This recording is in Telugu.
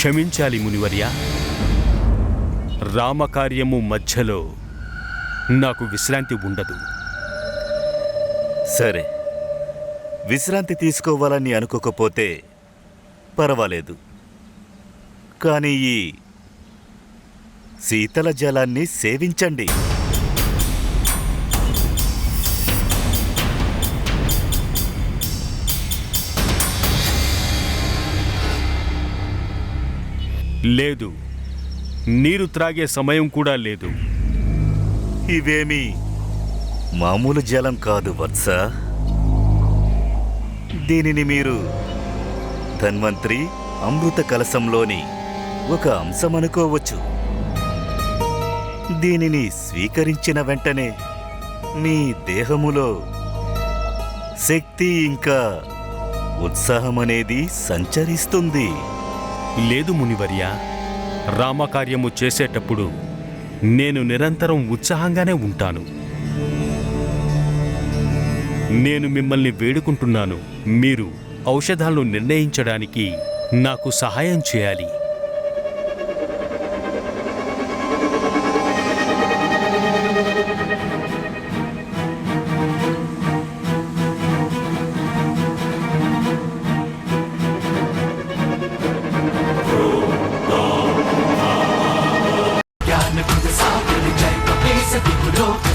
క్షమించాలి మునివర్య. రామకార్యము మధ్యలో నాకు విశ్రాంతి ఉండదు. సరే. విశ్రాంతి తీసుకోవాలని అనుకోకపోతే పర్వాలేదు. కానీ ఈ శీతల జలాన్ని సేవించండి. లేదు. నీరు త్రాగే సమయం కూడా లేదు. ఇవేమి? మామూలు జలం కాదు వత్స. దీనిని మీరు ధన్వంత్రి అమృత కలశంలోని ఒక అంశం అనుకోవచ్చు. దీనిని స్వీకరించిన వెంటనే మీ దేహములో శక్తి ఇంకా ఉత్సాహం అనేది సంచరిస్తుంది. లేదు మునివర్య రామకార్యము చేసేటప్పుడు నేను నిరంతరం ఉత్సాహంగానే ఉంటాను. నేను మిమ్మల్ని వేడుకుంటున్నాను. మీరు ఔషధాలను నిర్ణయించడానికి నాకు సహాయం చేయాలి. 톡톡